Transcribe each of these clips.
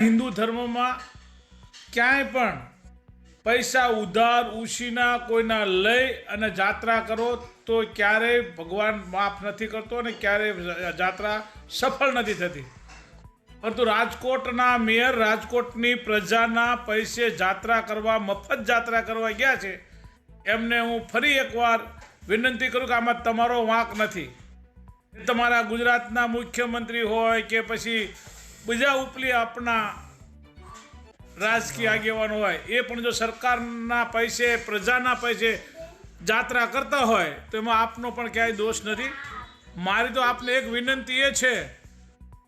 હિન્દુ ધર્મમાં ક્યાંય પણ પૈસા ઉધાર, ઉછીના કોઈના લઈ અને જાત્રા કરો તો ક્યારેય ભગવાન માફ નથી કરતો અને ક્યારેય જાત્રા સફળ નથી થતી. પરંતુ રાજકોટના મેયર રાજકોટની પ્રજાના પૈસે જાત્રા કરવા, મફત જાત્રા કરવા ગયા છે, એમને હું ફરી એકવાર વિનંતી કરું કે આમાં તમારો વાંક નથી. તમારા ગુજરાતના મુખ્યમંત્રી હોય કે પછી બીજા ઉપલી આપણા રાજકીય આગેવાનો હોય, એ પણ જો સરકારના પૈસે, પ્રજાના પૈસે જાત્રા કરતા હોય, તો એમાં આપનો પણ ક્યાંય દોષ નથી. મારી તો આપને એક વિનંતી એ છે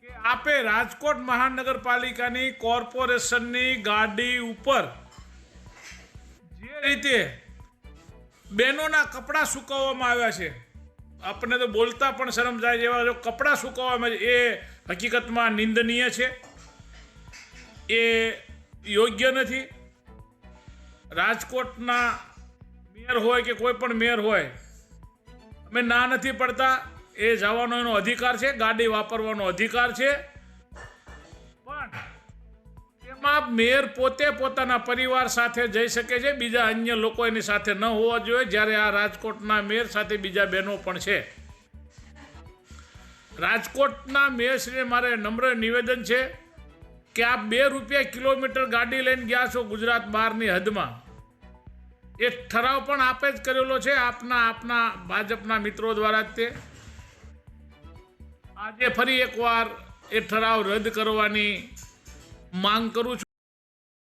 કે આપે રાજકોટ મહાનગરપાલિકાની કોર્પોરેશનની ગાડી ઉપર જે રીતે બહેનોના કપડાં સુકવવામાં આવ્યા છે આપણને તો બોલતા પણ શરમ જાય જેવા જો કપડાં સુકવવામાં એ હકીકતમાં નિંદનીય છે. એ યોગ્ય નથી. રાજકોટના મેયર હોય કે કોઈ પણ મેયર હોય, અમે ના નથી પડતા. એ જવાનો એનો અધિકાર છે, ગાડી વાપરવાનો અધિકાર છે. મેયર પોતે પોતાના પરિવાર સાથે જઈ શકે છે. બીજા અન્ય લોકો એની સાથે ન હોવા જોઈએ. જ્યારે આ રાજકોટના મેયર સાથે બીજા બહેનો પણ છે. રાજકોટના મેયરશ્રીને મારે નમ્ર નિવેદન છે કે આપ બે રૂપિયા કિલોમીટર ગાડી લઈને ગયા છો ગુજરાત બહારની હદમાં. એ ઠરાવ પણ આપે જ કરેલો છે આપના આપના ભાજપના મિત્રો દ્વારા તે. આજે ફરી એકવાર એ ઠરાવ રદ કરવાની માંગ કરું છું.